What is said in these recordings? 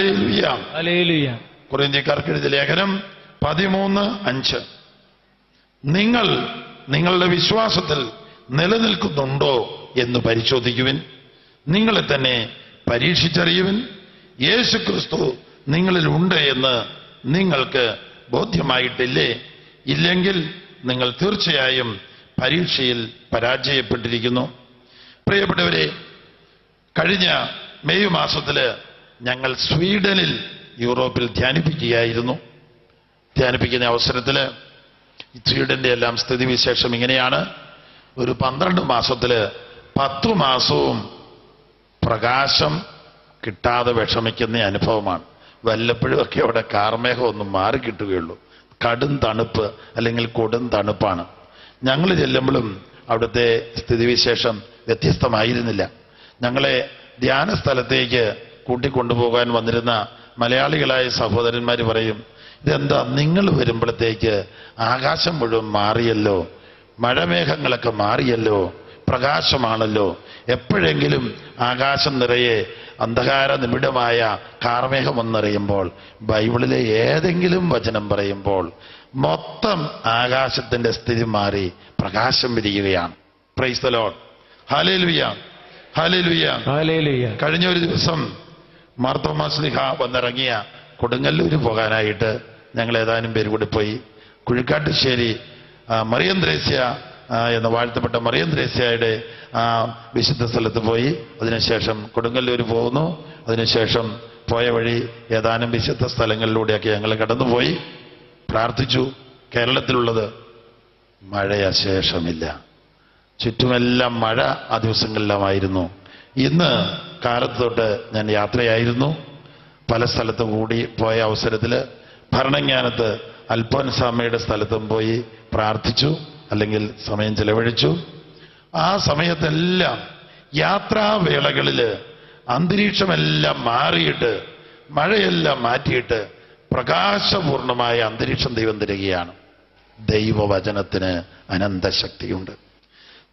എഴുതിയ ലേഖനം പതിമൂന്ന് അഞ്ച്. നിങ്ങൾ നിങ്ങളുടെ വിശ്വാസത്തിൽ നിലനിൽക്കുന്നുണ്ടോ എന്ന് പരിശോധിക്കുവിൻ. നിങ്ങളെ തന്നെ പരീക്ഷിച്ചറിയുവിൻ. യേശു ക്രിസ്തു നിങ്ങളിൽ ഉണ്ട് എന്ന് നിങ്ങൾക്ക് ബോധ്യമായിട്ടില്ലേ? ഇല്ലെങ്കിൽ നിങ്ങൾ തീർച്ചയായും പരീക്ഷയിൽ പരാജയപ്പെട്ടിരിക്കുന്നു. പ്രിയപ്പെട്ടവരെ കഴിഞ്ഞ മെയ് മാസത്തിൽ ഞങ്ങൾ സ്വീഡനിൽ യൂറോപ്പിൽ ധ്യാനിപ്പിക്കുകയായിരുന്നു. ധ്യാനിപ്പിക്കുന്ന അവസരത്തിൽ സ്വീഡന്റെ എല്ലാം സ്ഥിതിവിശേഷം ഇങ്ങനെയാണ്. ഒരു പന്ത്രണ്ട് മാസത്തിൽ പത്തു മാസവും പ്രകാശം കിട്ടാതെ വിഷമിക്കുന്ന അനുഭവമാണ്. വല്ലപ്പോഴും ഒക്കെ അവിടെ കാർമേഹം ഒന്നും മാറി കിട്ടുകയുള്ളൂ. കടും തണുപ്പ് അല്ലെങ്കിൽ കൊടും തണുപ്പാണ്. ഞങ്ങൾ ചെല്ലുമ്പോഴും അവിടുത്തെ സ്ഥിതിവിശേഷം വ്യത്യസ്തമായിരുന്നില്ല. ഞങ്ങളെ ധ്യാന സ്ഥലത്തേക്ക് കൂട്ടിക്കൊണ്ടുപോകാൻ വന്നിരുന്ന മലയാളികളായ സഹോദരന്മാർ പറയും ഇതെന്താ നിങ്ങൾ വരുമ്പോഴത്തേക്ക് ആകാശം മുഴുവൻ മാറിയല്ലോ? മഴമേഘങ്ങളൊക്കെ മാറിയല്ലോ? പ്രകാശമാണല്ലോ? എപ്പോഴെങ്കിലും ആകാശം നിറയെ അന്ധകാര നിബിഡമായ കാർമേഘം എന്നറിയുമ്പോൾ ബൈബിളിലെ ഏതെങ്കിലും വചനം പറയുമ്പോൾ മൊത്തം ആകാശത്തിന്റെ സ്ഥിതി മാറി പ്രകാശം വിരിയുകയാണ്. പ്രൈസ് ദ ഹലേലുയ ഹലേലുയ കഴിഞ്ഞ ഒരു ദിവസം മാർത്തോമാസ്ലിഹ വന്നിറങ്ങിയ കൊടുങ്ങല്ലൂര് പോകാനായിട്ട് ഞങ്ങൾ ഏതാനും പേര് കൂടി പോയി. കുഴിക്കാട്ടുശ്ശേരി മറിയം ദ്രേസ്യ ആ, എന്ന വാഴ്ത്തപ്പെട്ട മറിയം ആ വിശുദ്ധ സ്ഥലത്ത് പോയി. അതിനുശേഷം കൊടുങ്ങല്ലൂര് പോകുന്നു. അതിനുശേഷം പോയ വഴി ഏതാനും വിശുദ്ധ സ്ഥലങ്ങളിലൂടെയൊക്കെ ഞങ്ങൾ കടന്നുപോയി. പ്രാർത്ഥിച്ചു. കേരളത്തിലുള്ളത് മഴയ ശേഷമില്ല. ചുറ്റുമെല്ലാം മഴ ആ ദിവസങ്ങളിലുമായിരുന്നു ഇന്ന് കാലത്ത് തൊട്ട് ഞാൻ യാത്രയായിരുന്നു. പല സ്ഥലത്തും കൂടി പോയ അവസരത്തിൽ ഭരണജ്ഞാനത്ത് അൽഫോൻസാമയുടെ സ്ഥലത്തും പോയി പ്രാർത്ഥിച്ചു അല്ലെങ്കിൽ സമയം ചെലവഴിച്ചു. ആ സമയത്തെല്ലാം യാത്രാവേളകളിൽ അന്തരീക്ഷമെല്ലാം മാറിയിട്ട് മഴയെല്ലാം മാറ്റിയിട്ട് പ്രകാശപൂർണമായ അന്തരീക്ഷം ദൈവം തരികയാണ്. ദൈവവചനത്തിന് അനന്തശക്തിയുണ്ട്.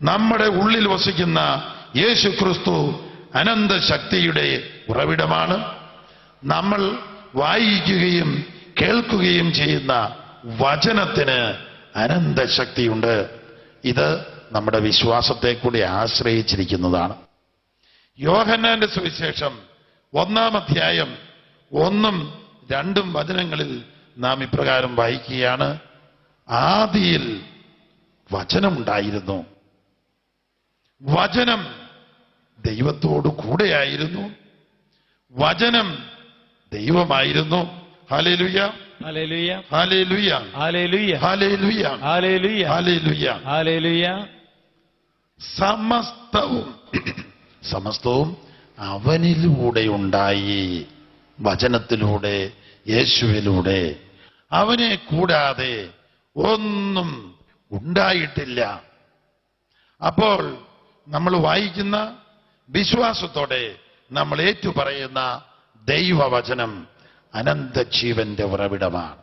നമ്മുടെ ഉള്ളിൽ വസിക്കുന്ന യേശു ക്രിസ്തു അനന്തശക്തിയുടെ ഉറവിടമാണ്. നമ്മൾ വായിക്കുകയും കേൾക്കുകയും ചെയ്യുന്ന വചനത്തിന് അനന്തശക്തിയുണ്ട്. ഇത് നമ്മുടെ വിശ്വാസത്തെ കൂടി ആശ്രയിച്ചിരിക്കുന്നതാണ്. യോഹന്നാന്റെ സുവിശേഷം ഒന്നാം അധ്യായം ഒന്നും രണ്ടും വചനങ്ങളിൽ നാം ഇപ്രകാരം വായിക്കുകയാണ്. ആദിയിൽ വചനമുണ്ടായിരുന്നു. വചനം ദൈവത്തോടു കൂടെയായിരുന്നു. വചനം ദൈവമായിരുന്നു. Hallelujah hallelujah hallelujah hallelujah hallelujah hallelujah hallelujah hallelujah സമസ്തവും സമസ്തവും അവനിലൂടെ ഉണ്ടായി. വചനത്തിലൂടെ യേശുവിലൂടെ. അവനെ കൂടാതെ ഒന്നും ഉണ്ടായിട്ടില്ല. അപ്പോൾ നമ്മൾ വായിക്കുന്ന വിശ്വാസത്തോടെ നമ്മൾ ഏറ്റുപറയുന്ന ദൈവവചനം അനന്ത ജീവന്റെ ഉറവിടമാണ്.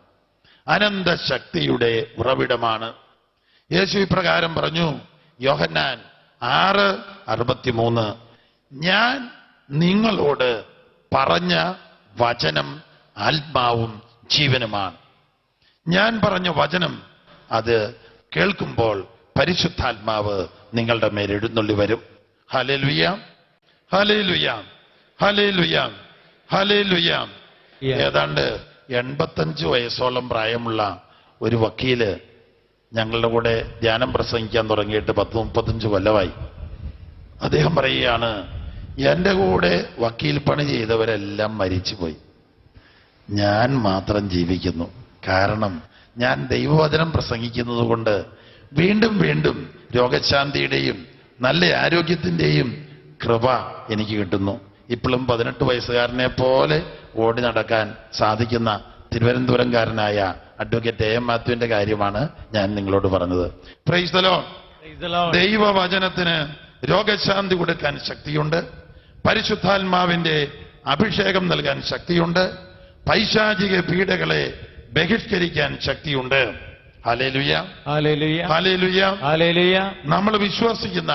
അനന്ത ശക്തിയുടെ ഉറവിടമാണ്. യേശു ഇപ്രകാരം പറഞ്ഞു യോഹന്നാൻ ആറ് അറുപത്തിമൂന്ന് ഞാൻ നിങ്ങളോട് പറഞ്ഞ വചനം ആത്മാവും ജീവനുമാണ്. ഞാൻ പറഞ്ഞ വചനം അത് കേൾക്കുമ്പോൾ പരിശുദ്ധാത്മാവ് നിങ്ങളുടെ മേൽ എഴുന്നള്ളി വരും. ഏതാണ്ട് എൺപത്തഞ്ച് വയസ്സോളം പ്രായമുള്ള ഒരു വക്കീൽ ഞങ്ങളുടെ കൂടെ ധ്യാനം പ്രസംഗിക്കാൻ തുടങ്ങിയിട്ട് പത്ത് മുപ്പത്തഞ്ച് കൊല്ലമായി. അദ്ദേഹം പറയുകയാണ് എന്റെ കൂടെ വക്കീൽ പണി ചെയ്തവരെല്ലാം മരിച്ചുപോയി. ഞാൻ മാത്രം ജീവിക്കുന്നു. കാരണം ഞാൻ ദൈവവചനം പ്രസംഗിക്കുന്നത് കൊണ്ട് വീണ്ടും വീണ്ടും രോഗശാന്തിയുടെയും നല്ല ആരോഗ്യത്തിന്റെയും കൃപ എനിക്ക് കിട്ടുന്നു. ഇപ്പോഴും പതിനെട്ട് വയസ്സുകാരനെ പോലെ ഓടി നടക്കാൻ സാധിക്കുന്ന തിരുവനന്തപുരംകാരനായ അഡ്വക്കേറ്റ് എ എം മാത്യുവിന്റെ കാര്യമാണ് ഞാൻ നിങ്ങളോട് പറഞ്ഞത്. Praise the Lord Praise the Lord. ദൈവവചനത്തിന് രോഗശാന്തി കൊടുക്കാൻ ശക്തിയുണ്ട്. പരിശുദ്ധാത്മാവിന്റെ അഭിഷേകം നൽകാൻ ശക്തിയുണ്ട്. പൈശാചിക പീഡകളെ ബഹിഷ്കരിക്കാൻ ശക്തിയുണ്ട്. നമ്മൾ വിശ്വസിക്കുന്ന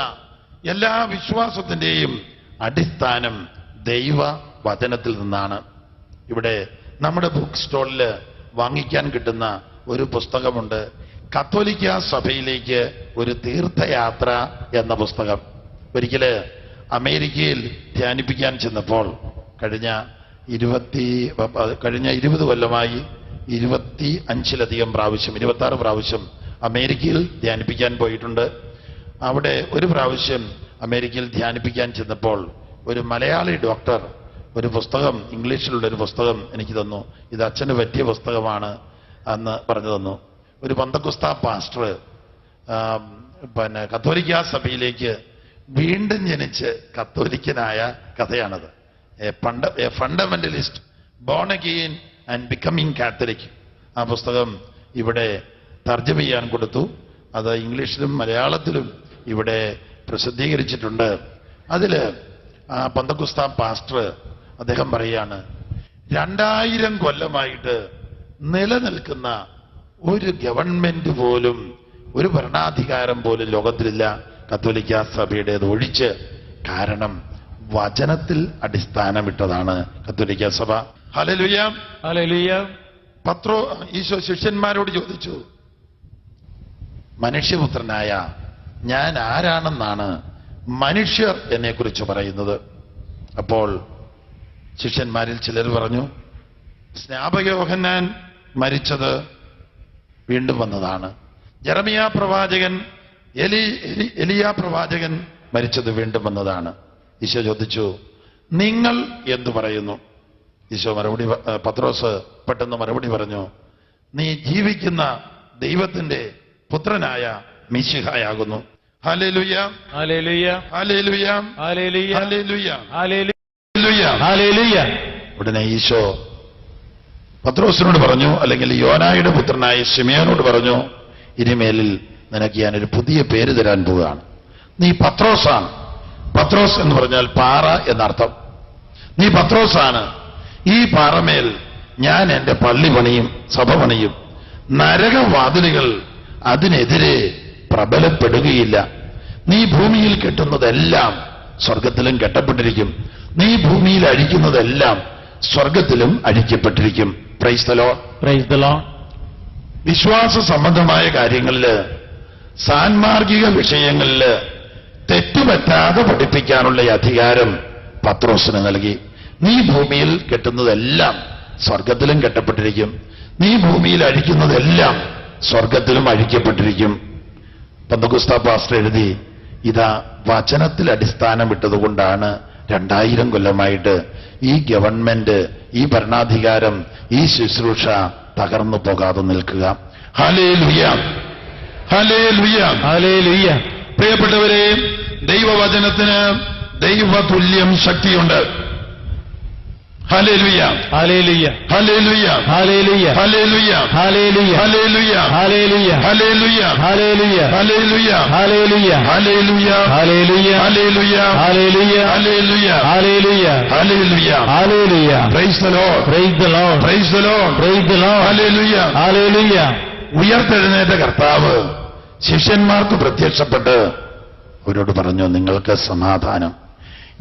എല്ലാ വിശ്വാസത്തിന്റെയും അടിസ്ഥാനം ദൈവ വചനത്തിൽ നിന്നാണ്. ഇവിടെ നമ്മുടെ ബുക്ക് സ്റ്റോളിൽ വാങ്ങിക്കാൻ കിട്ടുന്ന ഒരു പുസ്തകമുണ്ട്. കത്തോലിക്ക സഭയിലേക്ക് ഒരു തീർത്ഥയാത്ര എന്ന പുസ്തകം. ഒരിക്കൽ അമേരിക്കയിൽ ധ്യാനിപ്പിക്കാൻ ചെന്നപ്പോൾ കഴിഞ്ഞ ഇരുപത്തി കഴിഞ്ഞ ഇരുപത് കൊല്ലമായി ഇരുപത്തി അഞ്ചിലധികം പ്രാവശ്യം ഇരുപത്തി ആറ് പ്രാവശ്യം അമേരിക്കയിൽ ധ്യാനിപ്പിക്കാൻ പോയിട്ടുണ്ട്. അവിടെ ഒരു പ്രാവശ്യം അമേരിക്കയിൽ ധ്യാനിപ്പിക്കാൻ ചെന്നപ്പോൾ ഒരു മലയാളി ഡോക്ടർ ഒരു പുസ്തകം ഇംഗ്ലീഷിലുള്ള ഒരു പുസ്തകം എനിക്ക് തന്നു. ഇത് അച്ഛന് പറ്റിയ പുസ്തകമാണ് അന്ന് പറഞ്ഞു തന്നു. ഒരു പന്തക്കുസ്ത പാസ്റ്റർ പിന്നെ കത്തോലിക്ക സഭയിലേക്ക് വീണ്ടും ജനിച്ച് കത്തോലിക്കനായ കഥയാണത്. A funda a fundamentalist born and becoming Catholic ആ പുസ്തകം ഇവിടെ തർജമ ചെയ്യാൻ കൊടുത്തു. അത് ഇംഗ്ലീഷിലും മലയാളത്തിലും ഇവിടെ പ്രസിദ്ധീകരിച്ചിട്ടുണ്ട്. അതിൽ ആ പന്തക്കുസ്ത പാസ്റ്റർ അദ്ദേഹം പറയാണ് രണ്ടായിരം കൊല്ലമായിട്ട് നിലനിൽക്കുന്ന ഒരു ഗവൺമെന്റ് പോലും ഒരു ഭരണാധികാരം പോലും ലോകത്തിലില്ല. കത്തോലിക്ക സഭയുടേത് ഒഴിച്ച് കാരണം വചനത്തിൽ അടിസ്ഥാനമിട്ടതാണ് കത്തോലിക്ക സഭ. ഹലലുയ പത്രോ ഈശോ ശിഷ്യന്മാരോട് ചോദിച്ചു മനുഷ്യപുത്രനായ ഞാൻ ആരാണെന്നാണ് മനുഷ്യർ എന്നെക്കുറിച്ച് പറയുന്നത്? അപ്പോൾ ശിഷ്യന്മാരിൽ ചിലർ പറഞ്ഞു സ്നാപകയോഹന്നാൻ മരിച്ചത് വീണ്ടും വന്നതാണ്. ജെറമിയ പ്രവാചകൻ എലി എലി- എലിയ പ്രവാചകൻ മരിച്ചത് വീണ്ടും വന്നതാണ്. ഈശോ ചോദിച്ചു നിങ്ങൾ എന്തു പറയുന്നു? ഈശോ മറുപടി പത്രോസ് പെട്ടെന്ന് മറുപടി പറഞ്ഞു നീ ജീവിക്കുന്ന ദൈവത്തിന്റെ പുത്രനായ മിശിഹായാകുന്നു. ഉടനെ ഈശോ പത്രോസിനോട് പറഞ്ഞു അല്ലെങ്കിൽ യോനായുടെ പുത്രനായ ഷിമിയോനോട് പറഞ്ഞു ഇനിമേലിൽ നിനക്ക് ഒരു പുതിയ പേര് തരാൻ പോവുകയാണ്. നീ പത്രോസാണ്. പത്രോസ് എന്ന് പറഞ്ഞാൽ പാറ എന്നർത്ഥം. നീ പത്രോസാണ്. ഈ പാറമേൽ ഞാൻ എന്റെ പള്ളി പണിയും സഭ പണിയും. നരകവാതിലുകൾ അതിനെതിരെ പ്രബലപ്പെടുകയില്ല. നീ ഭൂമിയിൽ കെട്ടുന്നതെല്ലാം സ്വർഗത്തിലും കെട്ടപ്പെട്ടിരിക്കും. നീ ഭൂമിയിൽ അഴിക്കുന്നതെല്ലാം സ്വർഗത്തിലും അഴിക്കപ്പെട്ടിരിക്കും. പ്രൈസ്തലോ പ്രൈസ് ദ ലോർഡ് വിശ്വാസ സംബന്ധമായ കാര്യങ്ങളിൽ സാൻമാർഗിക വിഷയങ്ങളിൽ തെറ്റുപറ്റാതെ പഠിപ്പിക്കാനുള്ള അധികാരം പത്രോസിന് നൽകി. നീ ഭൂമിയിൽ കെട്ടുന്നതെല്ലാം സ്വർഗത്തിലും കെട്ടപ്പെട്ടിരിക്കും. നീ ഭൂമിയിൽ അഴിക്കുന്നതെല്ലാം സ്വർഗത്തിലും അഴിക്കപ്പെട്ടിരിക്കും. പന്തകുസ്താ പാസ്റ്റർ എഴുതി ഇതാ വചനത്തിൽ അടിസ്ഥാനം ഇട്ടതുകൊണ്ടാണ് രണ്ടായിരം കൊല്ലമായിട്ട് ഈ ഗവൺമെന്റ് ഈ ഭരണാധികാരം ഈ ശുശ്രൂഷ തകർന്നു പോകാതെ നിൽക്കുക. ഹലേ ലുയാം ഹലേ ലുയാം ഹല്ലേലൂയ. പ്രിയപ്പെട്ടവരെ ദൈവവചനത്തിന് ദൈവതുല്യം ശക്തിയുണ്ട്. ഉയർത്തെഴുന്നേറ്റ കർത്താവ് ശിഷ്യന്മാർക്ക് പ്രത്യക്ഷപ്പെട്ട് അവരോട് പറഞ്ഞു നിങ്ങൾക്ക് സമാധാനം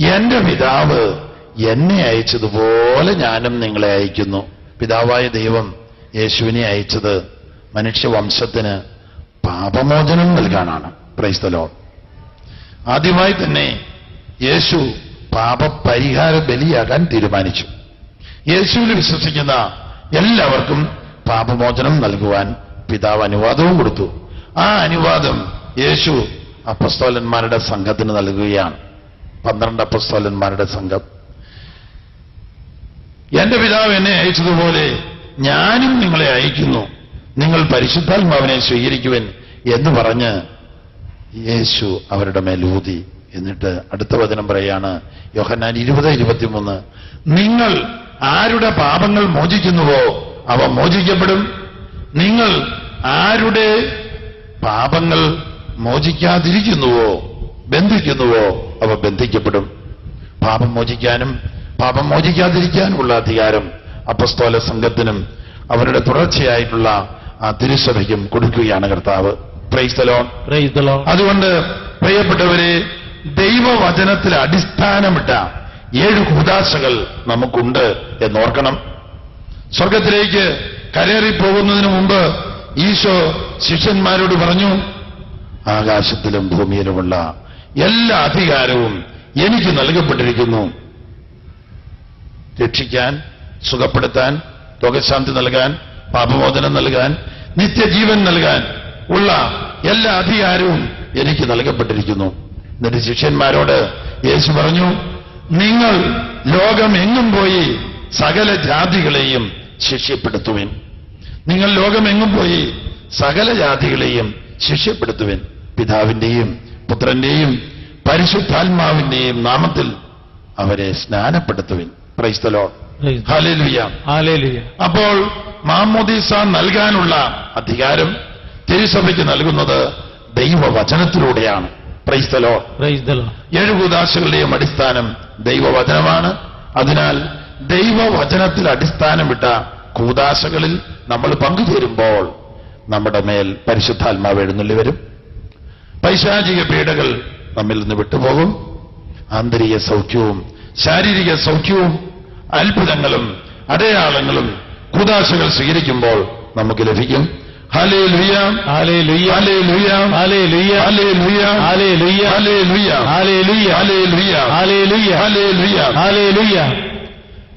എന്റെ പിതാവ് എന്നെ അയച്ചതുപോലെ ഞാനും നിങ്ങളെ അയക്കുന്നു. പിതാവായ ദൈവം യേശുവിനെ അയച്ചത് മനുഷ്യവംശത്തിന് പാപമോചനം നൽകാനാണ്. ക്രൈസ്തലോ ആദ്യമായി തന്നെ യേശു പാപപരിഹാര ബലിയാകാൻ തീരുമാനിച്ചു. യേശുവിൽ വിശ്വസിക്കുന്ന എല്ലാവർക്കും പാപമോചനം നൽകുവാൻ പിതാവ് അനുവാദവും കൊടുത്തു. ആ അനുവാദം യേശു അപ്പസ്തോലന്മാരുടെ സംഘത്തിന് നൽകുകയാണ്. പന്ത്രണ്ട് അപ്പസ്തോലന്മാരുടെ സംഘം. എന്റെ പിതാവ് എന്നെ അയച്ചതുപോലെ ഞാനും നിങ്ങളെ അയക്കുന്നു. നിങ്ങൾ പരിശുദ്ധാത്മാവിനെ സ്വീകരിക്കുവൻ എന്ന് പറഞ്ഞ് യേശു അവരുടെ മേലൂതി എന്നിട്ട് അടുത്ത വചനം പറയാണ് യോഹന്നാൻ ഇരുപത് ഇരുപത്തിമൂന്ന്. നിങ്ങൾ ആരുടെ പാപങ്ങൾ മോചിക്കുന്നുവോ അവ മോചിക്കപ്പെടും. നിങ്ങൾ ആരുടെ പാപങ്ങൾ മോചിക്കാതിരിക്കുന്നുവോ ബന്ധിക്കുന്നുവോ അവ ബന്ധിക്കപ്പെടും. പാപം മോചിക്കാനും പാപം മോചിക്കാതിരിക്കാനുള്ള അധികാരം അപ്പസ്തോല സംഘത്തിനും അവരുടെ തുടർച്ചയായിട്ടുള്ള ആ തിരുസഭയ്ക്കും കൊടുക്കുകയാണ് കർത്താവ്. പ്രൈസ്തലോൺ അതുകൊണ്ട് പ്രിയപ്പെട്ടവരെ ദൈവവചനത്തിൽ അടിസ്ഥാനമിട്ട ഏഴ് കൂതാശകൾ നമുക്കുണ്ട് എന്നോർക്കണം. സ്വർഗത്തിലേക്ക് കരേറി പോകുന്നതിന് മുമ്പ് ഈശോ ശിഷ്യന്മാരോട് പറഞ്ഞു ആകാശത്തിലും ഭൂമിയിലുമുള്ള എല്ലാ അധികാരവും എനിക്ക് നൽകപ്പെട്ടിരിക്കുന്നു. രക്ഷിക്കാൻ സുഖപ്പെടുത്താൻ രോഗശാന്തി നൽകാൻ പാപമോചനം നൽകാൻ നിത്യജീവൻ നൽകാൻ ഉള്ള എല്ലാ അധികാരവും എനിക്ക് നൽകപ്പെട്ടിരിക്കുന്നു. എന്നിട്ട് ശിഷ്യന്മാരോട് യേശു പറഞ്ഞു നിങ്ങൾ ലോകം എങ്ങും പോയി സകല ജാതികളെയും ശിഷ്യപ്പെടുത്തുവിൻ. നിങ്ങൾ ലോകം എങ്ങും പോയി സകല ജാതികളെയും ശിഷ്യപ്പെടുത്തുവിൻ. പിതാവിന്റെയും പുത്രന്റെയും പരിശുദ്ധാത്മാവിന്റെയും നാമത്തിൽ അവരെ സ്നാനപ്പെടുത്തുവിൻ. Hallelujah. അപ്പോൾ മാമോദീസ നൽകാനുള്ള അധികാരം തിരുസഭയ്ക്ക് നൽകുന്നത് ദൈവവചനത്തിലൂടെയാണ്. ക്രൈസ്തലോ. ഏഴ് കൂതാശകളുടെയും അടിസ്ഥാനം ദൈവവചനമാണ്. അതിനാൽ ദൈവവചനത്തിൽ അടിസ്ഥാനമിട്ട കൂതാശകളിൽ നമ്മൾ പങ്കുചേരുമ്പോൾ നമ്മുടെ മേൽ പരിശുദ്ധാത്മാവ് എഴുന്നള്ളി വരും. പൈശാചിക പീഡകൾ നമ്മിൽ നിന്ന് വിട്ടുപോകും. ആന്തരിക സൗഖ്യവും ശാരീരിക സൗഖ്യവും അത്ഭുതങ്ങളും അടയാളങ്ങളും കൂതാശകൾ സ്വീകരിക്കുമ്പോൾ നമുക്ക് ലഭിക്കും.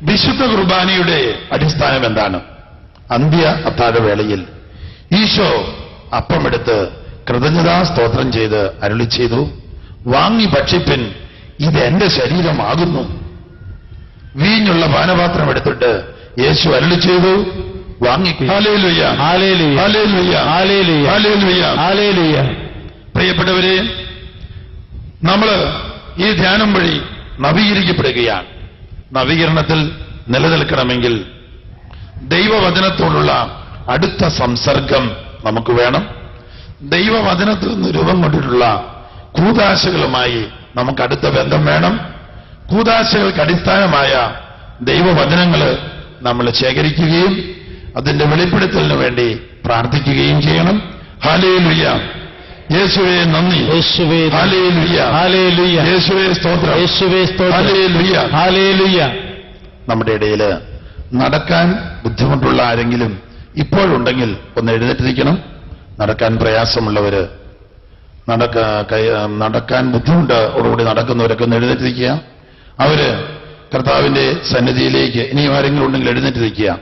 വിശുദ്ധ കുർബാനയുടെ അടിസ്ഥാനം എന്താണ് അന്ത്യ അത്താഴവേളയിൽ ഈശോ അപ്പമെടുത്ത് കൃതജ്ഞതാ സ്തോത്രം ചെയ്ത് അരുളി ചെയ്തു വാങ്ങി ഭക്ഷിപ്പിൻ ഇത് എന്റെ ശരീരമാകുന്നു. വീഞ്ഞുള്ള പാനപാത്രം എടുത്തിട്ട് യേശു അരുളി ചെയ്തു. പ്രിയപ്പെട്ടവരെ നമ്മൾ ഈ ധ്യാനം വഴി നവീകരിക്കപ്പെടുകയാണ്. നവീകരണത്തിൽ നിലനിൽക്കണമെങ്കിൽ ദൈവവചനത്തോടുള്ള അടുത്ത സംസർഗം നമുക്ക് വേണം. ദൈവവചനത്തിൽ നിന്ന് രൂപം കൊണ്ടിട്ടുള്ള കൂതാശകളുമായി നമുക്ക് അടുത്ത ബന്ധം വേണം. കൂതാശകൾക്ക് അടിസ്ഥാനമായ ദൈവവചനങ്ങൾ നമ്മൾ ശേഖരിക്കുകയും അതിന്റെ വെളിപ്പെടുത്തലിന് വേണ്ടി പ്രാർത്ഥിക്കുകയും ചെയ്യണം. ഹാലയിൽ ലുയ്യ യേശുവേ നന്ദി. യേശുവേ ഹാലേ ഹാലയിൽ Hallelujah. യേശുവേ സ്തോത്രം. യേശുവേ സ്തോത്രം. ഹാലേ ഹാലയിൽ Hallelujah. നമ്മുടെ ഇടയിൽ നടക്കാൻ ബുദ്ധിമുട്ടുള്ള ആരെങ്കിലും ഇപ്പോഴുണ്ടെങ്കിൽ ഒന്ന് എഴുന്നേറ്റിരിക്കണം. നടക്കാൻ പ്രയാസമുള്ളവര് നടക്ക നടക്കാൻ ബുദ്ധിമുട്ടോടുകൂടി നടക്കുന്നവരൊക്കെ ഒന്ന് എഴുന്നേറ്റിരിക്കുക. അവർ കർത്താവിന്റെ സന്നിധിയിലേക്ക് ഇനിയും ആരെങ്കിലും ഉണ്ടെങ്കിൽ എഴുന്നേറ്റിരിക്കുക.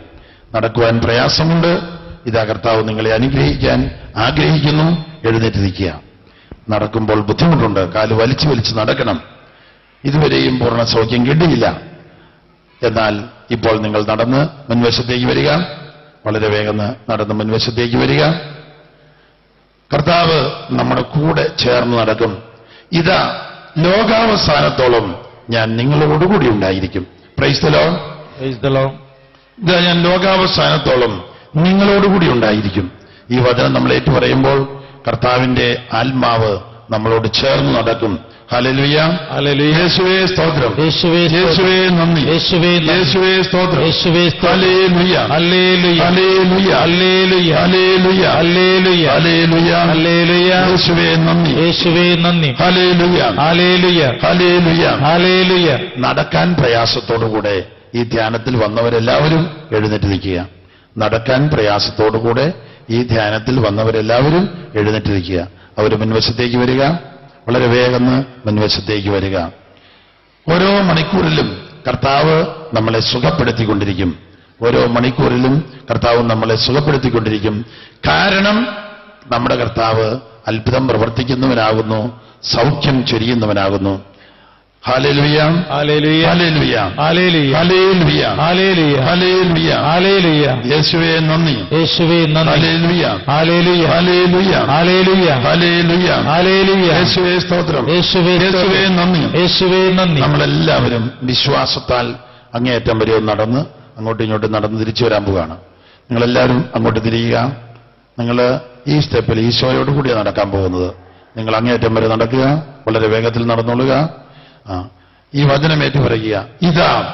നടക്കുവാൻ പ്രയാസമുണ്ട്. ഇതാ കർത്താവ് നിങ്ങളെ അനുഗ്രഹിക്കാൻ ആഗ്രഹിക്കുന്നു. എഴുന്നേറ്റിരിക്കുക. നടക്കുമ്പോൾ ബുദ്ധിമുട്ടുണ്ട്. കാൽ വലിച്ചു വലിച്ച് നടക്കണം. ഇതുവരെയും പൂർണ സൗഖ്യം കിട്ടിയില്ല. എന്നാൽ ഇപ്പോൾ നിങ്ങൾ നടന്ന് മുൻവശത്തേക്ക് വരിക. വളരെ വേഗം നടന്ന് മുൻവശത്തേക്ക് വരിക. കർത്താവ് നമ്മുടെ കൂടെ ചേർന്ന് നടക്കും ഇതാ ലോകാവസാനത്തോളം ഞാൻ നിങ്ങളോടുകൂടി ഉണ്ടായിരിക്കും പ്രൈസ്തലോ പ്രൈസ്തലോ. ഇതാ ഞാൻ ലോകാവസാനത്തോളം നിങ്ങളോടുകൂടി ഉണ്ടായിരിക്കും ഈ വചനം നമ്മൾ ഏറ്റുപറയുമ്പോൾ കർത്താവിന്റെ ആത്മാവ് നമ്മളോട് ചേർന്ന് നടക്കും. യേശുവേ സ്തോത്രം യേശുവേ. യേശുവേ നന്ദി യേശുവേ. യേശുവേ സ്തോത്രം യേശുവേ hallelujah hallelujah hallelujah hallelujah. Hallelujah. Hallelujah യേശുവേ നന്ദി യേശുവേ നന്ദി ഹല്ലേലൂയ ഹല്ലേലൂയ ഹല്ലേലൂയ. നടക്കാൻ പ്രയാസത്തോടുകൂടെ ഈ ധ്യാനത്തിൽ വന്നവരെല്ലാവരും എഴുന്നേറ്റ് നിൽക്കുക നടക്കാൻ പ്രയാസത്തോടുകൂടെ ഈ ധ്യാനത്തിൽ വന്നവരെല്ലാവരും എഴുന്നേറ്റ് നിൽക്കുക അവർ മുൻവശത്തേക്ക് വരിക വളരെ വേഗം മുൻവശത്തേക്ക് വരിക. ഓരോ മണിക്കൂറിലും കർത്താവ് നമ്മളെ സുഖപ്പെടുത്തിക്കൊണ്ടിരിക്കും. ഓരോ മണിക്കൂറിലും കർത്താവ് നമ്മളെ സുഖപ്പെടുത്തിക്കൊണ്ടിരിക്കും. കാരണം നമ്മുടെ കർത്താവ് അത്ഭുതം പ്രവർത്തിക്കുന്നവനാകുന്നു സൗഖ്യം ചൊരിയുന്നവനാകുന്നു. യേശുവേ നന്ദി യേശുവേ യേശുവേ സ്തോത്രം യേശുവേ യേശുവേ നന്ദി യേശുവേ നന്ദി നമ്മളെല്ലാവരും വിശ്വാസത്താൽ അങ്ങേയറ്റം വരെ ഒന്ന് നടന്ന് അങ്ങോട്ടും ഇങ്ങോട്ടും നടന്ന് തിരിച്ചു വരാൻ പോവുകയാണ് നിങ്ങളെല്ലാവരും അങ്ങോട്ട് തിരിയുക നിങ്ങൾ ഈ സ്റ്റെപ്പിൽ ഈശോയോട് കൂടിയാണ് നടക്കാൻ പോകുന്നത് നിങ്ങൾ അങ്ങേയറ്റം വരെ നടക്കുക വളരെ വേഗത്തിൽ നടന്നോളുക ആ ഈ വചനം ഏറ്റുപറയുക. ഇതാ.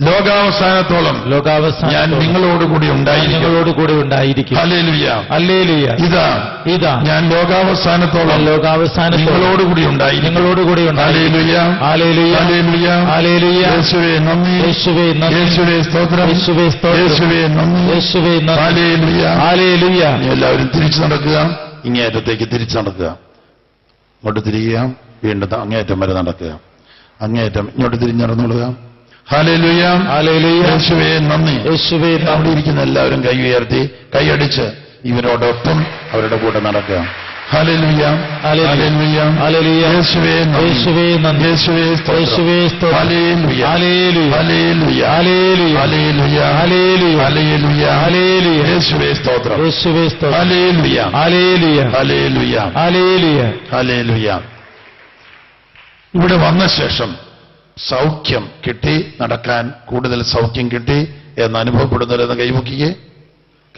ലോകാവസാനത്തോളം ലോകാവസാനത്തോളം ഞാൻ ലോകാവസാനം നിങ്ങളോടുകൂടി ഉണ്ടായിരിക്കും. നിങ്ങളോട് കൂടെ ഉണ്ടായിരിക്കും. അല്ലേലുയ ഇതാ. ഇതാ. ഞാൻ ലോകാവസാനത്തോളം ലോകാവസാന നിങ്ങളോടുകൂടി ഉണ്ടായി നിങ്ങളോട് കൂടി ഉണ്ടായി നിങ്ങളോട് കൂടി എല്ലാവരും തിരിച്ചു നടക്കുക. ഇങ്ങേയറ്റത്തേക്ക് തിരിച്ചു നടക്കുക. ഇങ്ങോട്ട് തിരിയുക. വീണ്ടും അങ്ങേറ്റം അങ്ങേയറ്റം വരെ നടക്കുക. അങ്ങേയറ്റം ഇങ്ങോട്ട് തിരിഞ്ഞു നടന്നുകൊള്ളുക ഹാലേലുയ ഹല്ലേലൂയ യേശുവേ നന്ദി യേശുവേ അവിടെ ഇരിക്കുന്ന എല്ലാവരും കൈ ഉയർത്തി കൈയടിച്ച് ഇവരോടൊപ്പം അവരുടെ കൂടെ നടക്കുക ഹാലേലുയ ഇവിടെ വന്ന ശേഷം സൗഖ്യം കിട്ടി നടക്കാൻ കൂടുതൽ സൗഖ്യം കിട്ടി എന്ന് അനുഭവപ്പെടുന്നവരെന്ന് കൈമുക്കിയെ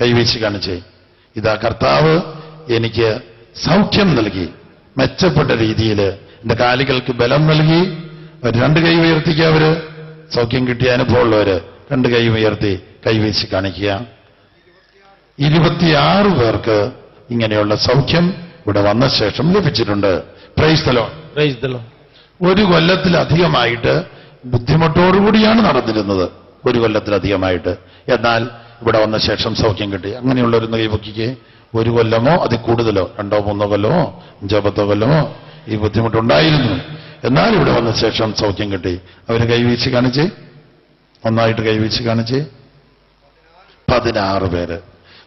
കൈവീശി കാണിച്ചേ. ഇതാ കർത്താവ് എനിക്ക് സൗഖ്യം നൽകി മെച്ചപ്പെട്ട രീതിയിൽ എന്റെ കാലുകൾക്ക് ബലം നൽകി. രണ്ട് കൈ ഉയർത്തിക്കുക അവർ. സൗഖ്യം കിട്ടിയ അനുഭവമുള്ളവര് രണ്ട് കൈ ഉയർത്തി കൈവീശി കാണിക്കുക. ഇരുപത്തിയാറ് പേർക്ക് ഇങ്ങനെയുള്ള സൗഖ്യം ഇവിടെ വന്ന ശേഷം ലഭിച്ചിട്ടുണ്ട്. പ്രൈസ്തലോ തലോ പ്രൈസ് Lord. ഒരു കൊല്ലത്തിലധികമായിട്ട് ബുദ്ധിമുട്ടോടുകൂടിയാണ് നടന്നിരുന്നത്. ഒരു കൊല്ലത്തിലധികമായിട്ട്. എന്നാൽ ഇവിടെ വന്ന ശേഷം സൗഖ്യം കിട്ടി. അങ്ങനെയുള്ളവരൊന്ന് കൈപൊക്കിക്ക്. ഒരു കൊല്ലമോ അതിൽ കൂടുതലോ. രണ്ടോ മൂന്നോ കൊല്ലമോ അഞ്ചോ പത്തോ കൊല്ലമോ ഈ ബുദ്ധിമുട്ടുണ്ടായിരുന്നു. എന്നാൽ ഇവിടെ വന്ന ശേഷം സൗഖ്യം കിട്ടി. അവർ കൈവീച്ച് കാണിച്ച്. ഒന്നായിട്ട് കൈവീച്ച് കാണിച്ച്. പതിനാറ് പേര്.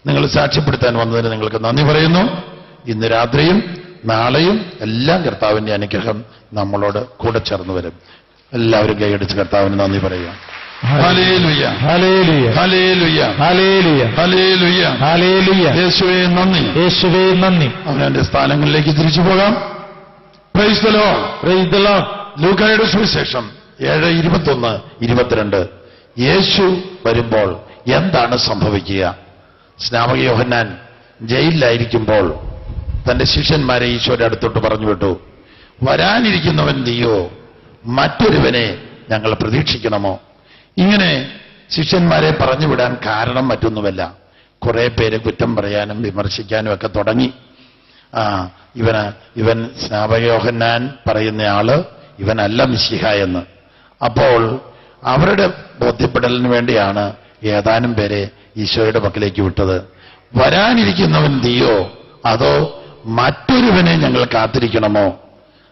നിങ്ങൾ സാക്ഷ്യപ്പെടുത്താൻ വന്നതിന് നിങ്ങൾക്ക് നന്ദി പറയുന്നു. ഇന്ന് രാത്രിയും നാളെയും എല്ലാം കർത്താവിന്റെ അനുഗ്രഹം നമ്മളോട് കൂടെ ചേർന്ന് വരും. എല്ലാവരും കൈയടിച്ച് കർത്താവിന് നന്ദി പറയുക. Hallelujah hallelujah hallelujah hallelujah hallelujah hallelujah യേശുവേ നന്ദി. യേശുവേ നന്ദി. അവനവന്റെ സ്ഥാനങ്ങളിലേക്ക് തിരിച്ചു പോകാം. ലൂക്കായുടെ സുവിശേഷം ഏഴ് ഇരുപത്തൊന്ന് ഇരുപത്തിരണ്ട്. യേശു വരുമ്പോൾ എന്താണ് സംഭവിക്കുക? സ്നാമക യോഹന്നാൻ ജയിലിലായിരിക്കുമ്പോൾ തന്റെ ശിഷ്യന്മാരെ ഈശോയുടെ അടുത്തോട്ട് പറഞ്ഞു വിട്ടു. വരാനിരിക്കുന്നവൻ നീയോ? മറ്റൊരുവനെ ഞങ്ങൾ പ്രതീക്ഷിക്കണമോ? ഇങ്ങനെ ശിഷ്യന്മാരെ പറഞ്ഞു വിടാൻ കാരണം മറ്റൊന്നുമല്ല. കുറെ പേര് കുറ്റം പറയാനും വിമർശിക്കാനും ഒക്കെ തുടങ്ങി. ആ ഇവന് ഇവൻ സ്നാപകയോഹന്നാൻ പറയുന്ന ആൾ ഇവനല്ല മിശിഹ എന്ന്. അപ്പോൾ അവരുടെ ബോധ്യപ്പെടലിന് വേണ്ടിയാണ് ഏതാനും പേരെ ഈശോയുടെ പക്കലേക്ക് വിട്ടത്. വരാനിരിക്കുന്നവൻ നീയോ? അതോ മറ്റൊരുവനെ ഞങ്ങൾ കാത്തിരിക്കണമോ?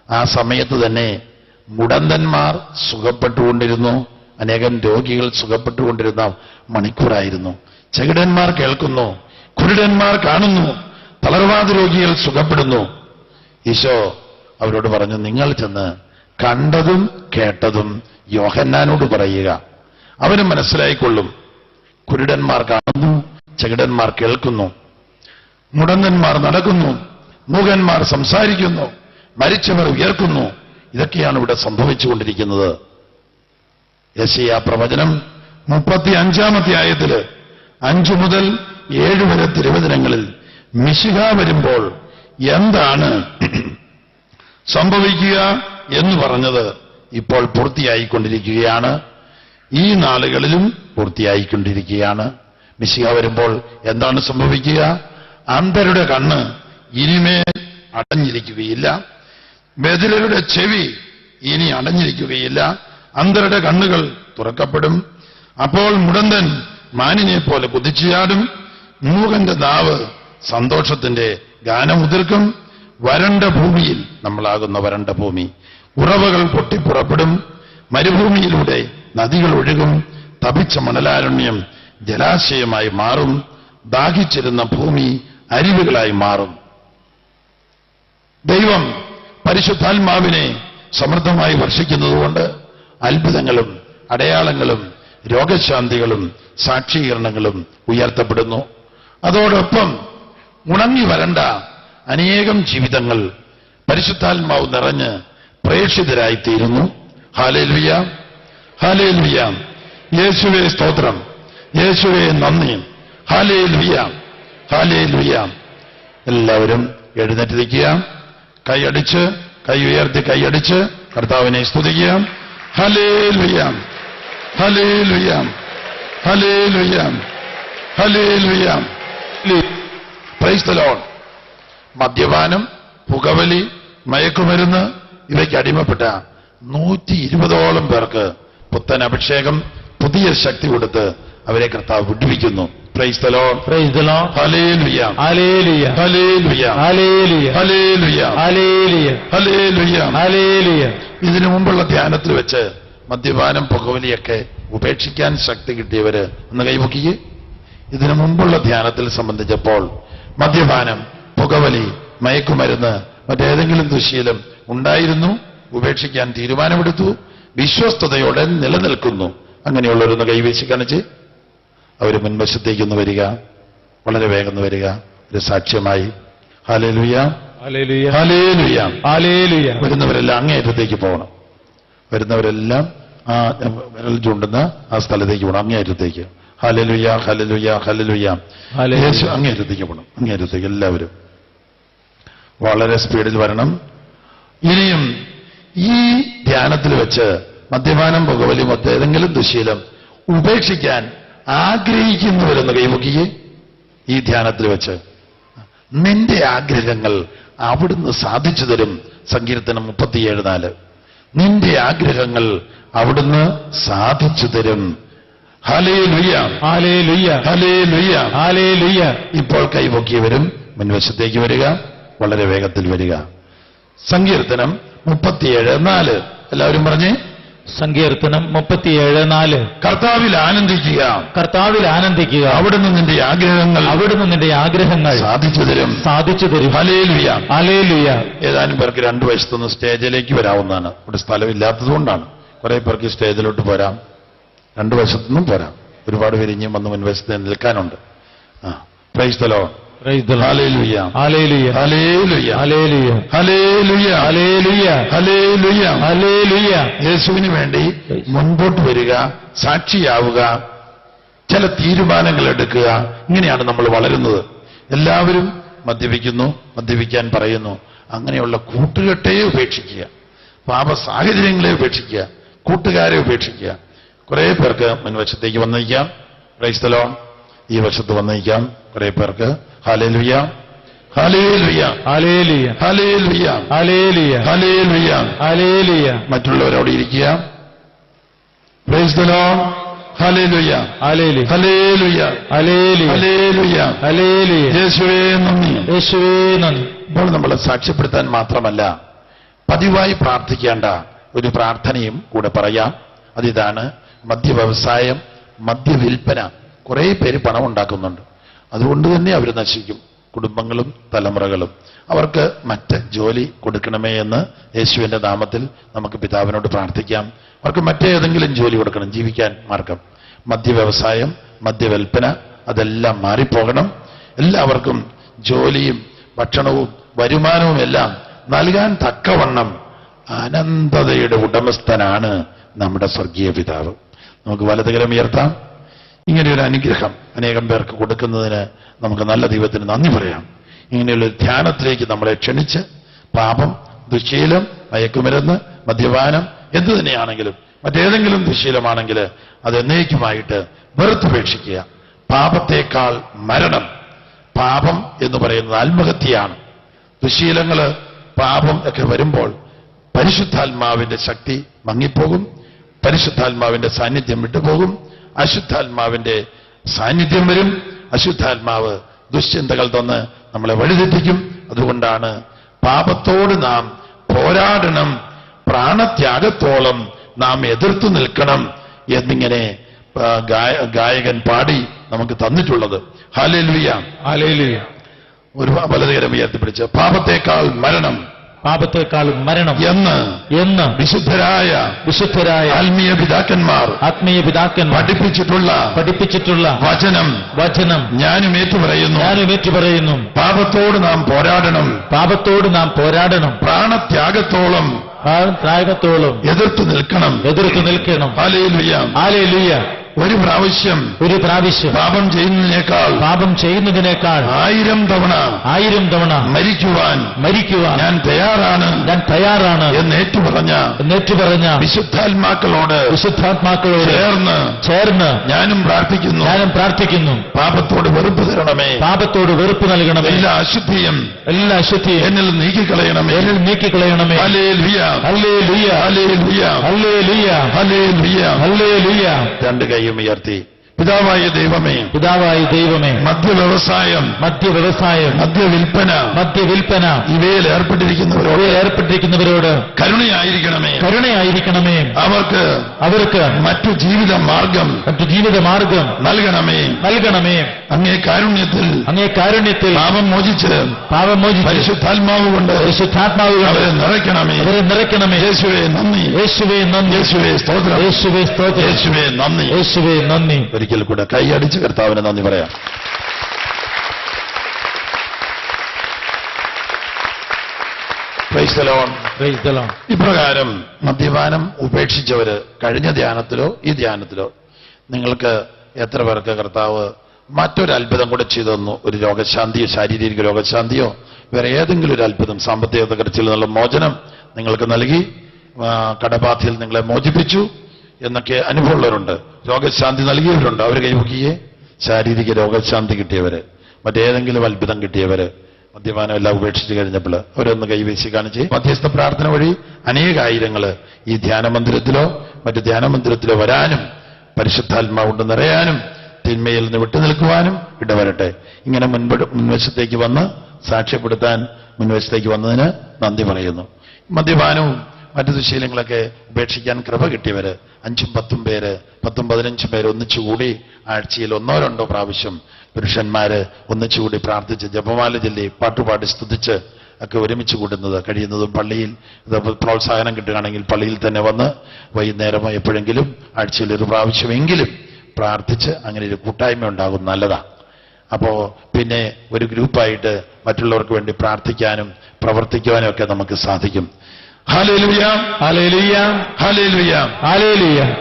ആ സമയത്ത് തന്നെ മുടന്തന്മാർ സുഖപ്പെട്ടുകൊണ്ടിരുന്നു. അനേകം രോഗികൾ സുഖപ്പെട്ടുകൊണ്ടിരുന്ന മണിക്കൂറായിരുന്നു. ചെകിടന്മാർ കേൾക്കുന്നു കുരുടന്മാർ കാണുന്നു തളർവാദ രോഗികൾ സുഖപ്പെടുന്നു. ഈശോ അവരോട് പറഞ്ഞു നിങ്ങൾ ചെന്ന് കണ്ടതും കേട്ടതും യോഹന്നാനോട് പറയുക. അവന് മനസ്സിലായിക്കൊള്ളും. കുരുടന്മാർ കാണുന്നു ചെകിടന്മാർ കേൾക്കുന്നു. മുടന്തന്മാർ നടക്കുന്നു. മൂകന്മാർ സംസാരിക്കുന്നു മരിച്ചവർ ഉയർക്കുന്നു. ഇതൊക്കെയാണ് ഇവിടെ സംഭവിച്ചുകൊണ്ടിരിക്കുന്നത്. യശയ പ്രവചനം മുപ്പത്തി അഞ്ചാമത്തെ ആയത്തിൽ അഞ്ചു മുതൽ ഏഴ് വരെ തിരുവചനങ്ങളിൽ മിശിഹ വരുമ്പോൾ എന്താണ് സംഭവിക്കുക എന്ന് പറഞ്ഞത് ഇപ്പോൾ പൂർത്തിയായിക്കൊണ്ടിരിക്കുകയാണ്. ഈ നാളുകളിലും പൂർത്തിയായിക്കൊണ്ടിരിക്കുകയാണ്. മിശിഹ വരുമ്പോൾ എന്താണ് സംഭവിക്കുക? അന്ധരുടെ കണ്ണ് ഇനിമേൽ അടഞ്ഞിരിക്കുകയില്ല. ബദിലരുടെ ചെവി ഇനി അടഞ്ഞിരിക്കുകയില്ല. അന്തരുടെ കണ്ണുകൾ തുറക്കപ്പെടും. അപ്പോൾ മുടന്തൻ മാനിനെ പോലെ കുതിച്ചുചാടും. മൂകന്റെ നാവ് സന്തോഷത്തിന്റെ ഗാനമുതിർക്കും. വരണ്ട ഭൂമിയിൽ നമ്മളാകുന്ന വരണ്ട ഭൂമി. ഉറവകൾ പൊട്ടിപ്പുറപ്പെടും. മരുഭൂമിയിലൂടെ നദികൾ ഒഴുകും. തപിച്ച മണലാരണ്യം ജലാശയമായി മാറും. ദാഹിച്ചിരുന്ന ഭൂമി അരുവികളായി മാറും. ദൈവം പരിശുദ്ധാത്മാവിനെ സമൃദ്ധമായി വർഷിക്കുന്നതുകൊണ്ട് അത്ഭുതങ്ങളും അടയാളങ്ങളും രോഗശാന്തികളും സാക്ഷീകരണങ്ങളും ഉയർത്തപ്പെടുന്നു. അതോടൊപ്പം ഉണങ്ങി വരണ്ട അനേകം ജീവിതങ്ങൾ പരിശുദ്ധാത്മാവ് നിറഞ്ഞ് പ്രേക്ഷിതരായിത്തീരുന്നു. ഹാലേൽവിയാം ഹാലേൽവിയാം യേശുവെ സ്തോത്രം. യേശുവെ നന്ദി. ഹാലേൽവിയാം ഹാലേൽവിയാം എല്ലാവരും എഴുന്നേറ്റ് നിൽക്കുക കൈയടിച്ച് കൈ ഉയർത്തി കൈയടിച്ച് കർത്താവിനെ സ്തുതിക്കാം. ഹലേ ലുയാം ഹലേ ലുയാം ഹലേ ലുയാം പ്രൈസ് ദ ലോർഡ് മദ്യപാനം പുകവലി മയക്കുമരുന്ന് ഇവയ്ക്ക് അടിമപ്പെട്ട നൂറ്റി ഇരുപതോളം പേർക്ക് പുത്തൻ അഭിഷേകം പുതിയ ശക്തി കൊടുത്ത് അവരെ കർത്താവ് വിടുവിക്കുന്നു. Praise the Lord the Lord. Hallelujah Hallelujah. Hallelujah Hallelujah. Hallelujah Hallelujah. Hallelujah Hallelujah. ഇതിനു മുമ്പുള്ള ധ്യാനത്തിൽ വെച്ച് മദ്യപാനം പുകവലിയൊക്കെ ഉപേക്ഷിക്കാൻ ശക്തി കിട്ടിയവര് ഒന്ന് കൈപൊക്കിയേ ഇതിനു മുമ്പുള്ള ധ്യാനത്തിൽ സംബന്ധിച്ചപ്പോൾ മദ്യപാനം പുകവലി മയക്കുമരുന്ന് മറ്റേതെങ്കിലും ദുശീലം ഉണ്ടായിരുന്നു ഉപേക്ഷിക്കാൻ തീരുമാനമെടുത്തു വിശ്വസ്തയോടെ നിലനിൽക്കുന്നു അങ്ങനെയുള്ളവരൊന്ന് കൈവീശി കാണിച്ച് അവർ മുൻവശത്തേക്കൊന്ന് വരിക വളരെ വേഗം വരിക. ഒരു സാക്ഷ്യമായി. ഹാലേലുയ. ഹാലേലുയ. വരുന്നവരെല്ലാം അങ്ങേയറ്റത്തേക്ക് പോകണം. വരുന്നവരെല്ലാം ആ വിരൽ ചൂണ്ടുന്ന ആ സ്ഥലത്തേക്ക് പോകണം അങ്ങേയറ്റത്തേക്ക്. ഹലലുയ ഹലലുയ ഹലലുയ യേശു അങ്ങേയറ്റത്തേക്ക് പോകണം അങ്ങേയറ്റത്തേക്ക് എല്ലാവരും. വളരെ സ്പീഡിൽ വരണം. ഇനിയും ഈ ധ്യാനത്തിൽ വെച്ച് മദ്യപാനം പുകവലി മൊത്തം ഏതെങ്കിലും ദുശീലം ഉപേക്ഷിക്കാൻ ആഗ്രഹിക്കുന്നവരെന്ന് കൈമുക്കിയെ. ഈ ധ്യാനത്തിൽ വെച്ച് നിന്റെ ആഗ്രഹങ്ങൾ അവിടുന്ന് സാധിച്ചു തരും. സങ്കീർത്തനം മുപ്പത്തിയേഴ് നാല്. നിന്റെ ആഗ്രഹങ്ങൾ അവിടുന്ന് സാധിച്ചു തരും. ഹലേ ലുയ്യ Hallelujah. ഹലേ ലുയ്യ Hallelujah. ഇപ്പോൾ കൈപൊക്കിയവരും മുൻവശത്തേക്ക് വരിക വളരെ വേഗത്തിൽ വരിക. സങ്കീർത്തനം മുപ്പത്തിയേഴ് നാല്. എല്ലാവരും പറഞ്ഞേ? സങ്കീർത്തനം മുപ്പത്തിയേഴ് നാല്. കർത്താവിൽ ആനന്ദിക്കുക. കർത്താവിൽ ആനന്ദിക്കുക. അവിടുന്ന് നിന്റെ ആഗ്രഹങ്ങൾ അവിടുന്ന് നിന്റെ ആഗ്രഹങ്ങൾ സാധിച്ചു തരും. സാധിച്ചു തരും. അലേലുയ അലേലുയ ഏതാനും പേർക്ക് രണ്ടു വശത്തുനിന്ന് സ്റ്റേജിലേക്ക് വരാവുന്നതാണ്. ഇവിടെ സ്ഥലമില്ലാത്തതുകൊണ്ടാണ് കുറെ പേർക്ക് സ്റ്റേജിലോട്ട് പോരാം. രണ്ടു വശത്തുനിന്നും പോരാം. ഒരുപാട് പേര് ഇനിയും വന്ന് മുൻവശത്ത് നിൽക്കാനുണ്ട്. ആ പ്രൈസ് തലോ യേശുവിന് വേണ്ടി മുൻപോട്ട് വരിക സാക്ഷിയാവുക ചില തീരുമാനങ്ങൾ എടുക്കുക ഇങ്ങനെയാണ് നമ്മൾ വളരുന്നത്. എല്ലാവരും മദ്യപിക്കുന്നു മദ്യപിക്കാൻ പറയുന്നു. അങ്ങനെയുള്ള കൂട്ടുകെട്ടയെ ഉപേക്ഷിക്കുക. പാപ സാഹചര്യങ്ങളെ ഉപേക്ഷിക്കുക. കൂട്ടുകാരെ ഉപേക്ഷിക്കുക. കുറെ പേർക്ക് മുൻവശത്തേക്ക് വന്നിരിക്കാം. ക്രൈസ്തലോ ഈ വശത്ത് വന്നിരിക്കാം. കുറെ പേർക്ക് അലേലുയ മറ്റുള്ളവരോട് ഇരിക്കുക ഇപ്പോൾ നമ്മൾ സാക്ഷ്യപ്പെടുത്താൻ മാത്രമല്ല പതിവായി പ്രാർത്ഥിക്കേണ്ട ഒരു പ്രാർത്ഥനയും കൂടെ പറയാം അതിതാണ് മദ്യവ്യവസായം മദ്യവിൽപ്പന കുറേ പേര് പണം ഉണ്ടാക്കുന്നുണ്ട് അതുകൊണ്ട് തന്നെ അവർ നശിക്കും. കുടുംബങ്ങളും തലമുറകളും. അവർക്ക് മറ്റ് ജോലി കൊടുക്കണമേ എന്ന് യേശുവിന്റെ നാമത്തിൽ നമുക്ക് പിതാവിനോട് പ്രാർത്ഥിക്കാം. അവർക്ക് മറ്റേതെങ്കിലും ജോലി കൊടുക്കണം. ജീവിക്കാൻ മാർഗം. മദ്യവ്യവസായം മദ്യവിൽപ്പന അതെല്ലാം മാറിപ്പോകണം. എല്ലാവർക്കും ജോലിയും ഭക്ഷണവും വരുമാനവും എല്ലാം നൽകാൻ തക്കവണ്ണം അനന്തതയുടെ ഉടമസ്ഥനാണ് നമ്മുടെ സ്വർഗീയ പിതാവ്. നമുക്ക് വലതുകരം ഉയർത്താം. ഇങ്ങനെ ഒരു അനുഗ്രഹം അനേകം പേർക്ക് കൊടുക്കുന്നതിന് നമുക്ക് നല്ല ദൈവത്തിന് നന്ദി പറയാം. ഇങ്ങനെയുള്ളൊരു ധ്യാനത്തിലേക്ക് നമ്മളെ ക്ഷണിച്ച് പാപം ദുശീലം മയക്കുമരുന്ന് മദ്യപാനം എന്തു തന്നെയാണെങ്കിലും മറ്റേതെങ്കിലും ദുശീലമാണെങ്കിൽ അത് എന്നേക്കുമായിട്ട് വെറുത്തുപേക്ഷിക്കുക പാപത്തേക്കാൾ മരണം പാപം എന്ന് പറയുന്നത് ആത്മഹത്യയാണ്. ദുശീലങ്ങൾ പാപം ഒക്കെ വരുമ്പോൾ പരിശുദ്ധാത്മാവിന്റെ ശക്തി മങ്ങിപ്പോകും. പരിശുദ്ധാത്മാവിന്റെ സാന്നിധ്യം വിട്ടുപോകും. അശുദ്ധാത്മാവിന്റെ സാന്നിധ്യം വരും. അശുദ്ധാത്മാവ് ദുശ്ചിന്തകൾ തന്ന് നമ്മളെ വഴിതെറ്റിക്കും. അതുകൊണ്ടാണ് പാപത്തോട് നാം പോരാടണം. പ്രാണത്യാഗത്തോളം നാം എതിർത്തു നിൽക്കണം എന്നിങ്ങനെ ഗായകൻ പാടി നമുക്ക് തന്നിട്ടുള്ളത്. ഹലേലുയ ഹലേലുയ ഒരു പലതരം ഉയർത്തിപ്പിടിച്ച് പാപത്തേക്കാൾ മരണം പാപത്തെക്കാളും മരണം. എന്ന് എന്ന് വിശുദ്ധരായ വിശുദ്ധരായ ആത്മീയ പിതാക്കന്മാർ ആത്മീയ പിതാക്കന്മാർ പഠിപ്പിച്ചിട്ടുള്ള പഠിപ്പിച്ചിട്ടുള്ള വചനം വചനം ഞാനും ഏറ്റുപറയുന്നു. ഞാനും ഏറ്റു പറയുന്നു പാപത്തോട് നാം പോരാടണം. പാപത്തോട് നാം പോരാടണം. പ്രാണത്യാഗത്തോളം ത്യാഗത്തോളം എതിർത്ത് നിൽക്കണം. എതിർത്ത് നിൽക്കണം. ആലയിലുയ്യാം ആലേലുയ ഒരു പ്രാവശ്യം ഒരു പ്രാവശ്യം പാപം ചെയ്യുന്നതിനേക്കാൾ പാപം ചെയ്യുന്നതിനേക്കാൾ ആയിരം തവണ ആയിരം തവണ മരിക്കുവാൻ മരിക്കുവാൻ ഞാൻ തയ്യാറാണ് ഞാൻ തയ്യാറാണ് എന്ന് ഏറ്റുപറഞ്ഞ എന്നേറ്റു പറഞ്ഞ വിശുദ്ധാത്മാക്കളോട് വിശുദ്ധാത്മാക്കളോട് ചേർന്ന് ചേർന്ന് ഞാനും പ്രാർത്ഥിക്കുന്നു. ഞാനും പ്രാർത്ഥിക്കുന്നു. പാപത്തോട് വെറുപ്പ് തരണമേ. പാപത്തോട് വെറുപ്പ് നൽകണമേ. എല്ലാ അശുദ്ധിയും എല്ലാ അശുദ്ധിയും എന്നിൽ നീക്കിക്കളയണമേ. എന്നിൽ നീക്കിക്കളയണമേ. അല്ലേ ലുയ അല്ലേ ലിയ അല്ലേ ലുയ അല്ലേ ലിയ അല്ലേ ലുയ അല്ലേ ലിയ രണ്ട് കൈയും ഉയർത്തി പിതാവായ ദൈവമേ പിതാവായ ദൈവമേ മദ്യ വ്യവസായം മദ്യ വ്യവസായം മദ്യ വിൽപ്പന മദ്യ വിൽപ്പന ഇവയിൽ ഏർപ്പെട്ടിരിക്കുന്നവരോട് ഇവയിൽ ഏർപ്പെട്ടിരിക്കുന്നവരോട് കരുണയായിരിക്കണമേ. കരുണയായിരിക്കണമേ. അവർക്ക് അവർക്ക് മറ്റു ജീവിത മാർഗം മറ്റു ജീവിത മാർഗം നൽകണമേ. നൽകണമേ. അങ്ങേ കാരുണ്യത്തിൽ അങ്ങേ കാരുണ്യത്തിൽ പാപം മോചിച്ച് പാപം മോചിച്ച് പരിശുദ്ധാത്മാവ് കൊണ്ട് പരിശുദ്ധാത്മാവ് അവരെ നിറയ്ക്കണമേ. അവരെ നിറയ്ക്കണമേ. യേശുവേ നന്ദി. യേശുവേ നന്ദി. യേശുവേ സ്തോത്രം. യേശുവേ സ്തോത്രം. യേശുവേ നന്ദി. യേശുവേ നന്ദി. ഒരിക്കൽ കൂടെ കൈയടിച്ച് കർത്താവിന് നന്ദി പറയാം. ഇപ്രകാരം മദ്യപാനം ഉപേക്ഷിച്ചവര് കഴിഞ്ഞ ധ്യാനത്തിലോ ഈ ധ്യാനത്തിലോ നിങ്ങൾക്ക് എത്ര പേർക്ക് കർത്താവ് മറ്റൊരു അത്ഭുതം കൂടെ ചെയ്തു തന്നു? ഒരു രോഗശാന്തിയോ ശാരീരിക രോഗശാന്തിയോ? വേറെ ഏതെങ്കിലും ഒരു അത്ഭുതം സാമ്പത്തിക തകർച്ചയിൽ നിന്നുള്ള മോചനം നിങ്ങൾക്ക് നൽകി കടബാധയിൽ നിങ്ങളെ മോചിപ്പിച്ചു. എന്നൊക്കെ അനുഭവമുള്ളവരുണ്ട്. രോഗശാന്തി നൽകിയവരുണ്ട്. അവർ കൈവക്കിയേ ശാരീരിക രോഗശാന്തി കിട്ടിയവര്. മറ്റേതെങ്കിലും അത്ഭുതം കിട്ടിയവര്. മദ്യപാനം എല്ലാം ഉപേക്ഷിച്ച് കഴിഞ്ഞപ്പോൾ അവരൊന്ന് കൈവീശി കാണിച്ച് മധ്യസ്ഥ പ്രാർത്ഥന വഴി അനേകായിരങ്ങൾ ഈ ധ്യാനമന്ദിരത്തിലോ മറ്റു ധ്യാന മന്ദിരത്തിലോ വരാനും പരിശുദ്ധാത്മാവ് കൊണ്ട് നിറയാനും തിന്മയിൽ നിന്ന് വിട്ടുനിൽക്കുവാനും ഇടവരട്ടെ. ഇങ്ങനെ മുൻപ് മുൻവശത്തേക്ക് വന്ന് സാക്ഷ്യപ്പെടുത്താൻ മുൻവശത്തേക്ക് വന്നതിന് നന്ദി പറയുന്നു. മദ്യപാനവും മറ്റു ദുശീലങ്ങളൊക്കെ ഉപേക്ഷിക്കാൻ കൃപ കിട്ടിയവര്. അഞ്ചും പത്തും പേര് പത്തും പതിനഞ്ചും പേര് ഒന്നിച്ചുകൂടി ആഴ്ചയിൽ ഒന്നോ രണ്ടോ പ്രാവശ്യം പുരുഷന്മാര് ഒന്നിച്ചുകൂടി പ്രാർത്ഥിച്ച് ജപമാല ചൊല്ലി പാട്ടുപാടി സ്തുതിച്ച് ഒക്കെ ഒരുമിച്ച് കൂടുന്നത് കഴിയുന്നതും പള്ളിയിൽ പ്രോത്സാഹനം കിട്ടുകയാണെങ്കിൽ പള്ളിയിൽ തന്നെ വന്ന് വൈകുന്നേരമോ എപ്പോഴെങ്കിലും ആഴ്ചയിൽ ഒരു പ്രാവശ്യമെങ്കിലും പ്രാർത്ഥിച്ച് അങ്ങനെ ഒരു കൂട്ടായ്മ ഉണ്ടാകും. നല്ലതാ. അപ്പോ പിന്നെ ഒരു ഗ്രൂപ്പായിട്ട് മറ്റുള്ളവർക്ക് വേണ്ടി പ്രാർത്ഥിക്കാനും പ്രവർത്തിക്കുവാനും ഒക്കെ നമുക്ക് സാധിക്കും.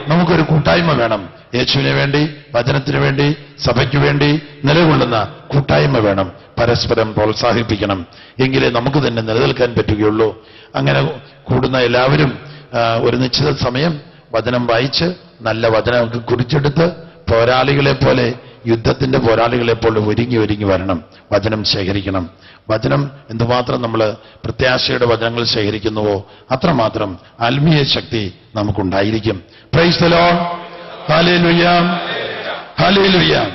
നമുക്കൊരു കൂട്ടായ്മ വേണം. യേശുവിന് വേണ്ടി വചനത്തിന് വേണ്ടി സഭയ്ക്ക് വേണ്ടി നിലകൊള്ളുന്ന കൂട്ടായ്മ വേണം. പരസ്പരം പ്രോത്സാഹിപ്പിക്കണം. എങ്കിലേ നമുക്ക് തന്നെ നിലനിൽക്കാൻ പറ്റുകയുള്ളൂ. അങ്ങനെ കൂടുന്ന എല്ലാവരും ഒരു നിശ്ചിത സമയം വചനം വായിച്ച് നല്ല വചനം കുറിച്ചെടുത്ത് പോരാളികളെ പോലെ യുദ്ധത്തിന്റെ പോരാളികളെ പോലെ ഒരുങ്ങി ഒരുങ്ങി വരണം. വചനം ശേഖരിക്കണം. വചനം എന്തുമാത്രം നമ്മൾ പ്രത്യാശയുടെ വചനങ്ങൾ ശേഖരിക്കുന്നുവോ അത്രമാത്രം ആത്മീയ ശക്തി നമുക്കുണ്ടായിരിക്കും. പ്രൈസ് ഹാലേ ലോർഡ് ഹാലേലുയ്യ ഹാലേലുയ്യ